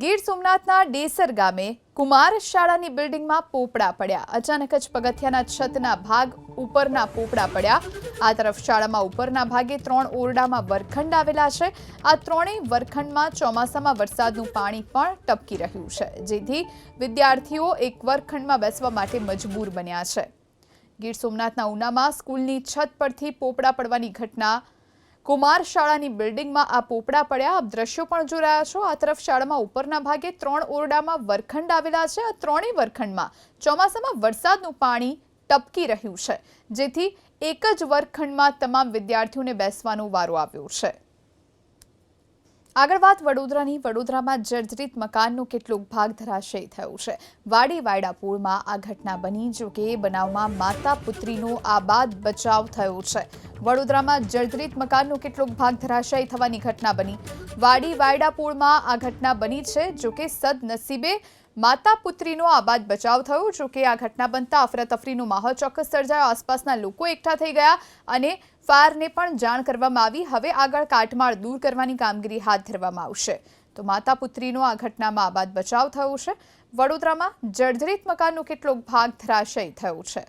ગીર સોમનાથના ડેસર ગામે કુમાર શાળાની બિલ્ડિંગમાં પોપડા પડ્યા. અચાનક જ પગથિયાના છતના ભાગ ઉપરના પોપડા પડ્યા. આ તરફ શાળામાં ઉપરના ભાગે ત્રણ ઓરડામાં વરખંડ આવેલા છે. આ ત્રણેય વરખંડમાં ચોમાસામાં વરસાદનું પાણી પણ ટપકી રહ્યું છે, જેથી વિદ્યાર્થીઓ એક વરખંડમાં બેસવા માટે મજબૂર બન્યા છે. ગીર સોમનાથના ઉનામાં સ્કૂલની છત પરથી પોપડા પડવાની ઘટના કુમાર શાળાની બિલ્ડિંગમાં આ પોપડા પડ્યા. આપ દ્રશ્યો પણ જોઈ રહ્યા છો. આ તરફ શાળામાં ઉપરના ભાગે ત્રણ ઓરડામાં વરખંડ આવેલા છે. આ ત્રણેય વરખંડમાં ચોમાસામાં વરસાદનું પાણી ટપકી રહ્યું છે. જેથી એક જ વર્ગખંડમાં તમામ વિદ્યાર્થીઓને બેસવાનો વારો આવ્યો છે. આગળ વાત વડોદરાની. વડોદરામાં જર્જરિત મકાનનો કેટલોક ભાગ ધરાશયી થયો છે. વાડી વાયડા પુલમાં આ ઘટના બની, જો કે બનાવમાં માતા પુત્રીનો આબાદ બચાવ થયો છે. વડોદરામાં જર્જરિત મકાનનો કેટલોક ભાગ ધરાશયી થવાની ઘટના બની. વાડી વાયડા પુલમાં આ ઘટના બની છે, જો કે સદનસીબે માતા પુત્રીનો આબાદ બચાવ થયો, જો કે આ ઘટના બનતા અફરાતફરીનો માહોલ ચોક્કસ સર્જાયો. આસપાસના લોકો એકઠા થઈ ગયા અને ફાયરને પણ જાણ કરવામાં આવી. હવે આગળ કાટમાળ દૂર કરવાની કામગીરી હાથ ધરવામાં આવશે. તો માતા પુત્રીનો આ ઘટનામાં આબાદ બચાવ થયો છે. વડોદરામાં જર્જરિત મકાનનો કેટલોક ભાગ ધરાશયી થયો છે.